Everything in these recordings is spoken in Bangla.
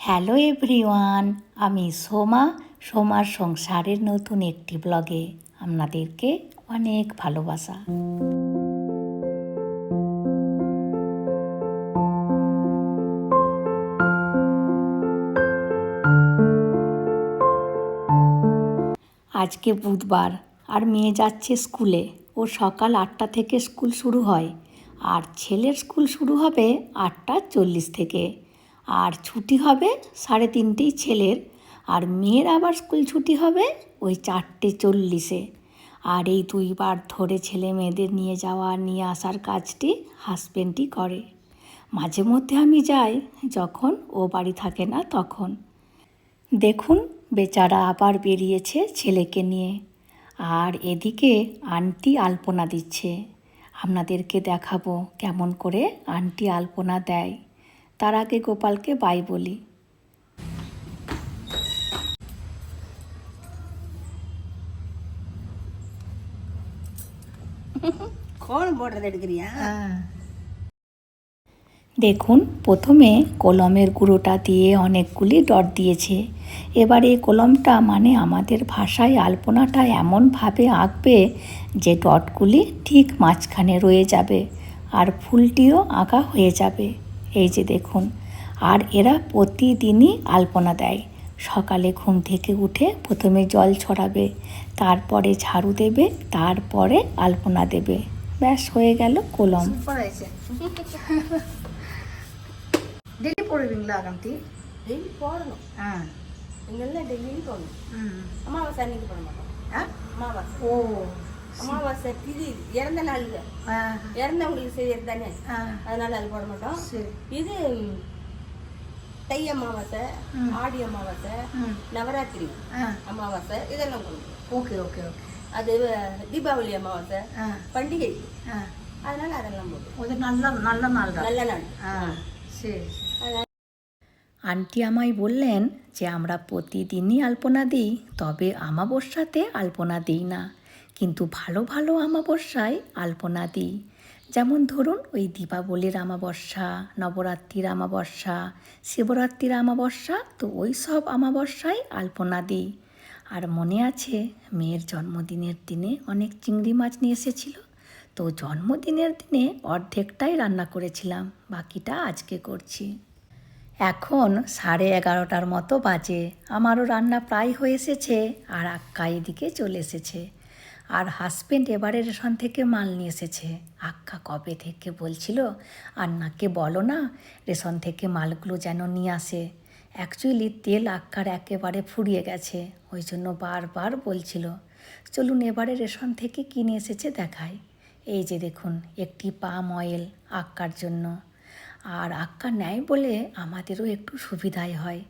হ্যালো এভরিওয়ান, আমি সোমা, সোমার সংসারের নতুন একটি ব্লগে আপনাদেরকে অনেক ভালোবাসা। আজকে বুধবার, আর মেয়ে যাচ্ছে স্কুলে। ও সকাল আটটা থেকে স্কুল শুরু হয়, আর ছেলের স্কুল শুরু হবে আটটা চল্লিশ থেকে। আর ছুটি হবে সাড়ে তিনটেই ছেলের। আর মেয়ের আবার স্কুল ছুটি হবে ওই চারটে চল্লিশে। আর এই দুইবার ধরে ছেলে মেয়েদের নিয়ে যাওয়া, নিয়ে আসার কাজটি হাজবেন্ডই করে। মাঝে মধ্যে আমি যাই, যখন ও বাড়ি থাকে না তখন। দেখুন, বেচারা আবার বেরিয়েছে ছেলেকে নিয়ে। আর এদিকে আন্টি আলপনা দিচ্ছে। আপনাদেরকে দেখাবো কেমন করে আন্টি আলপনা দেয়। তার আগে গোপালকে বাই বলি। হ্যাঁ। দেখুন প্রথমে কলমের গুঁড়োটা দিয়ে অনেকগুলি ডট দিয়েছে। এবার এই কলমটা মানে আমাদের ভাষায় আলপনাটা এমনভাবে আঁকবে যে ডটগুলি ঠিক মাঝখানে রয়ে যাবে আর ফুলটিও আঁকা হয়ে যাবে। এই যে দেখুন আর এরা প্রতিদিনই আলপনা দেয় সকালে ঘুম থেকে উঠে প্রথমে জল ছড়াবে তারপরে ঝাড়ু দেবে তারপরে আলপনা দেবে ব্যাস হয়ে গেল কলম சூப்பராக ஆயிடுச்சு டெய்லி போடுவீங்களா காந்தி டெய்லி போடணும் ஆ எங்கெல்லாம் டெய்லியும் போடணும் ம் அமாவாசை அன்னைக்கு போட மாட்டோம் ஆ அமாவாசை ஓ அமாவாசை திதி இறந்த நாளுங்க ஆ இறந்தவங்களுக்கு செய்யறது தானே ஆ அதனால அது போட மாட்டோம் சரி இது ம், தை அமாவாசை ம். ஆடி அமாவாசை ம் நவராத்திரி ஆ அமாவாசை இதெல்லாம் கொடுக்கும் ஓகே ஓகே ஓகே அது அஹ், தீபாவளி அமாவாசை ஆ பண்டிகை ஆ அதனால அதெல்லாம் போடும் இது நல்ல நல்ல நாள் தான் நல்ல நாள் ஆ சரி சரி আন্টি আমায় বললেন যে আমরা প্রতিদিনই আলপনা দিই তবে আমাবস্যাতে আলপনা দিই না কিন্তু ভালো ভালো আমাবস্যায় আলপনা দিই যেমন ধরুন ওই দীপাবলির আমাবস্যা, নবরাত্রির আমাবস্যা, শিবরাত্রির আমাবস্যা, তো ওই সব আমাবস্যায় আলপনা দিই আর মনে আছে মেয়ের জন্মদিনের দিনে অনেক চিংড়ি মাছ নিয়ে এসেছিল? তো জন্মদিনের দিনে অর্ধেকটাই রান্না করেছিলাম, বাকিটা আজকে করছি। এখন সাড়ে এগারোটার মতো বাজে, আমারও রান্না প্রায় হয়ে এসেছে আর আক্কা এদিকে চলে এসেছে। আর হাজবেন্ড এবারে রেশন থেকে মাল নিয়ে এসেছে। আক্কা কবে থেকে বলছিল, আন্নাকে বলো না রেশন থেকে মালগুলো যেন নিয়ে আসে। অ্যাকচুয়ালি তেল আক্কার একেবারে ফুরিয়ে গেছে, ওই জন্য বারবার বলছিল, চলুন এবারে রেশন থেকে কিনে এসেছে দেখায় এই যে দেখুন, একটি পাম অয়েল আক্কার জন্য। আর আক্কা নেয় বলে আমাদেরও একটু সুবিধাই হয়,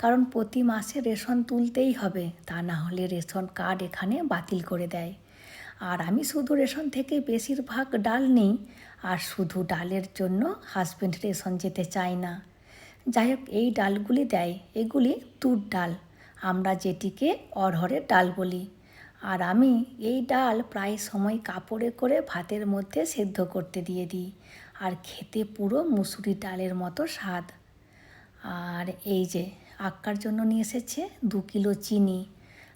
কারণ প্রতি মাসে রেশন তুলতেই হবে, তা না হলে রেশন কার্ড এখানে বাতিল করে দেয়। আর আমি শুধু রেশন থেকে বেশিরভাগ ডাল নিই, আর শুধু ডালের জন্য হাজব্যান্ড রেশন যেতে চায় না। যাই হোক, এই ডালগুলি দেয়। এগুলি তুর ডাল। আমরা যেটিকে অরহরের ডাল বলি। আর আমি এই ডাল প্রায় সময় কাপড়ে করে ভাতের মধ্যে সেদ্ধ করতে দিয়ে দিই, আর খেতে পুরো মুসুরি ডালের মতো স্বাদ। আর এই যে, আক্কার জন্য নিয়ে এসেছে দু কিলো চিনি।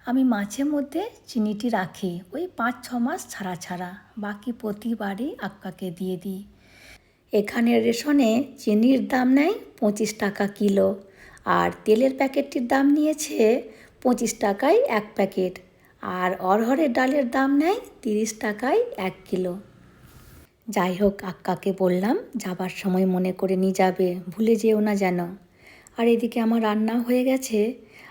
আমি মাঝে মধ্যে চিনিটি রাখি, ওই পাঁচ, ছ মাস ছাড়া ছাড়া। বাকি প্রতিবারই আক্কাকে দিয়ে দিই। এখানে রেশনে চিনির দাম নেয় পঁচিশ টাকা কিলো, আর তেলের প্যাকেটটির দাম নিয়েছে পঁচিশ টাকায় এক প্যাকেট, আর অরহরের ডালের দাম নেয় তিরিশ টাকায় এক কিলো। যাই হোক, আক্কাকে বললাম, যাবার সময় মনে করে নিয়ে যাবে, ভুলে যেও না যেন। আর এদিকে আমার রান্না হয়ে গেছে।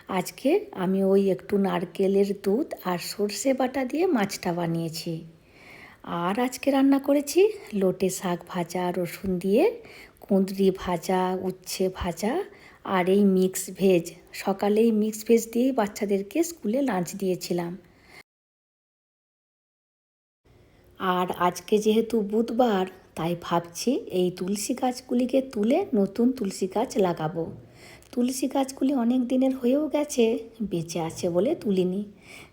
আজকে আমি ওই একটু নারকেলের দুধ আর সর্ষে বাটা দিয়ে মাছটা বানিয়েছি। আর আজকে রান্না করেছি লোটে শাক ভাজা, রসুন দিয়ে, কুঁদরি ভাজা, উচ্ছে ভাজা আর এই মিক্স ভেজ। সকালে এই মিক্স ভেজ দিয়েই বাচ্চাদেরকে স্কুলে লাঞ্চ দিয়েছিলাম। আর আজকে যেহেতু বুধবার, তাই ভাবছি এই তুলসী গাছগুলিকে তুলে নতুন তুলসী গাছ লাগাবো। তুলসী গাছগুলি অনেক দিনের হয়েও গেছে, বেঁচে আছে বলে তুলিনি।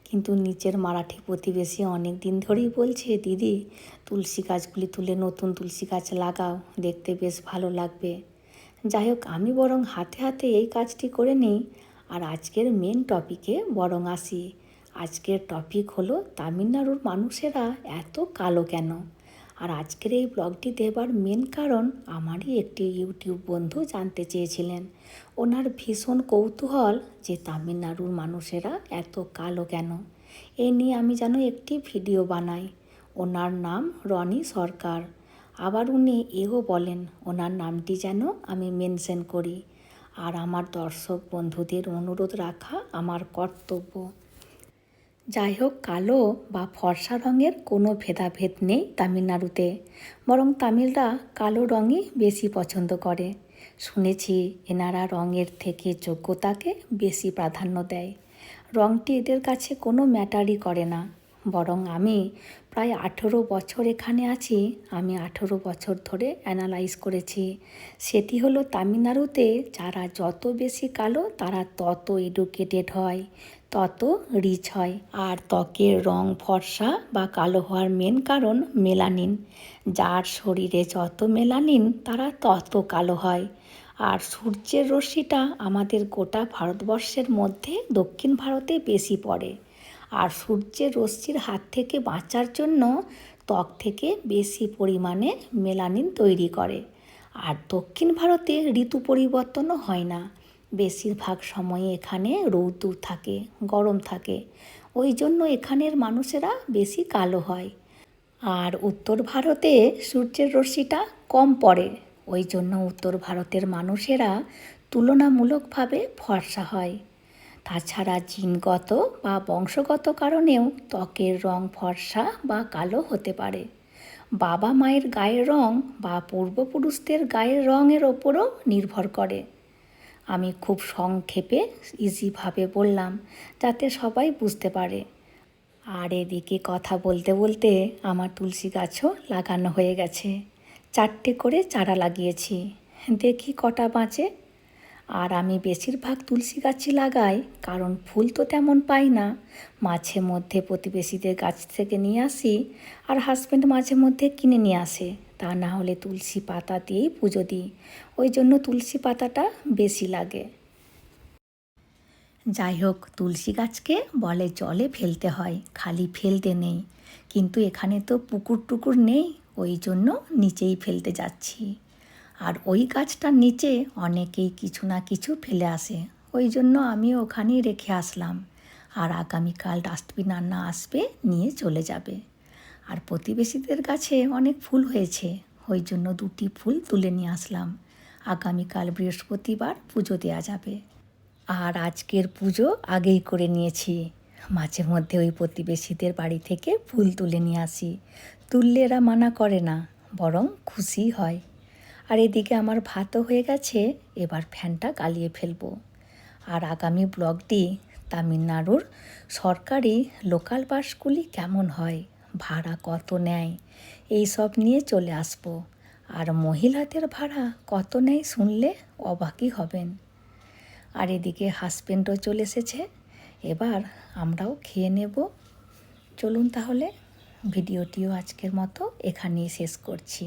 কিন্তু নিচের মারাঠি প্রতিবেশী অনেক দিন ধরেই বলছে, দিদি, তুলসী গাছগুলি তুলে নতুন তুলসী গাছ লাগাও, দেখতে বেশ ভালো লাগবে। যাই হোক, আমি বরং হাতে হাতে এই কাজটি করে নিই। আর আজকের মেন টপিকে বরং আসি। আজকের টপিক হলো তামিলনাড়ুর মানুষেরা এত কালো কেন? আর আজকের এই ব্লগটি দেবার মেন কারণ আমারই একটি ইউটিউব বন্ধু জানতে চেয়েছিলেন। ওনার ভীষণ কৌতূহল যে তামিলনাড়ুর মানুষেরা এত কালো কেন? এ নিয়ে আমি যেন একটি ভিডিও বানাই। ওনার নাম রনি সরকার। আবার উনি এও বলেন, ওনার নামটি যেন আমি মেনশন করি। আর আমার দর্শক বন্ধুদের অনুরোধ রাখা আমার কর্তব্য। যাই হোক কালো বা ফর্সা রঙের কোনো ভেদাভেদ নেই তামিলনাড়ুতে। বরং তামিলরা কালো রঙই বেশি পছন্দ করে। শুনেছি, এনারা রঙের থেকে যোগ্যতাকে বেশি প্রাধান্য দেয়। রঙটি এদের কাছে কোনো ম্যাটারই করে না। বরং আমি প্রায় আঠেরো বছর এখানে আছি, আমি আঠেরো বছর ধরে অ্যানালাইজ করেছি। সেটি হলো তামিলনাড়ুতে যারা যত বেশি কালো, তারা তত এডুকেটেড হয়। তত রিচ হয়। আর ত্বকের রং ফর্সা বা কালো হওয়ার মেন কারণ মেলানিন। যার শরীরে যত মেলানিন, তারা তত কালো হয়। আর সূর্যের রশ্মিটা আমাদের গোটা ভারতবর্ষের মধ্যে দক্ষিণ ভারতে বেশি পড়ে। আর সূর্যের রশ্মির হাত থেকে বাঁচার জন্য ত্বক থেকে বেশি পরিমাণে মেলানিন তৈরি করে। আর দক্ষিণ ভারতে ঋতু পরিবর্তনও হয় না। বেশিরভাগ সময়ে এখানে রৌদ্র থাকে, গরম থাকে। ওই জন্য এখানের মানুষেরা বেশি কালো হয়। আর উত্তর ভারতে সূর্যের রশ্মিটা কম পড়ে। ওই জন্য উত্তর ভারতের মানুষেরা তুলনামূলকভাবে ফর্সা হয়। তাছাড়া জিনগত বা বংশগত কারণেও ত্বকের রং ফর্সা বা কালো হতে পারে। বাবা মায়ের গায়ের রং বা পূর্বপুরুষদের গায়ের রঙের ওপরও নির্ভর করে। আমি খুব সংক্ষেপে ইজিভাবে বললাম, যাতে সবাই বুঝতে পারে। আর এদিকে কথা বলতে বলতে আমার তুলসী গাছও লাগানো হয়ে গেছে। চারটে করে চারা লাগিয়েছি। দেখি কটা বাঁচে। আর আমি বেশিরভাগ তুলসী গাছই লাগাই, কারণ ফুল তো তেমন পাই না। মাঝে মধ্যে প্রতিবেশীদের গাছ থেকে নিয়ে আসি আর হাজব্যান্ড মাঝে মধ্যে কিনে নিয়ে আসে। তা না হলে তুলসী পাতা দিয়েই পুজো দিই। ওই জন্য তুলসী পাতাটা বেশি লাগে। যাই হোক, তুলসী গাছকে বলে জলে ফেলতে হয়, খালি ফেলতে নেই। কিন্তু এখানে তো পুকুর টুকুর নেই, ওই জন্য নিচেই ফেলতে যাচ্ছি। আর ওই গাছটার নিচে অনেকেই কিছু না কিছু ফেলে আসে। ওই জন্য আমি ওখানেই রেখে আসলাম। আর আগামীকাল ডাস্টবিন আনা আসবে, নিয়ে চলে যাবে। আর প্রতিবেশীদের কাছে অনেক ফুল হয়েছে। ওই জন্য দুটি ফুল তুলে নিয়ে আসলাম। আগামীকাল বৃহস্পতিবার পুজো দেওয়া যাবে। আর আজকের পুজো আগেই করে নিয়েছি। মাঝে মধ্যে ওই প্রতিবেশীদের বাড়ি থেকে ফুল তুলে নিয়ে আসি। তুললে এরা মানা করে না, বরং খুশি হয়। আর এদিকে আমার ভাতও হয়ে গেছে, এবার ফ্যানটা গালিয়ে ফেলব। আর আগামী ব্লগটি তামিলনাড়ুর সরকারি লোকাল বাসগুলি কেমন হয়, ভাড়া কত নেয় এই সব নিয়ে চলে আসব। আর মহিলাদের ভাড়া কত নেয় শুনলে অবাকই হবেন। আর এদিকে হাজবেন্ডও চলে এসেছে, এবার আমরাও খেয়ে নেব। চলুন তাহলে, ভিডিওটিও আজকের মতো এখানেই শেষ করছি।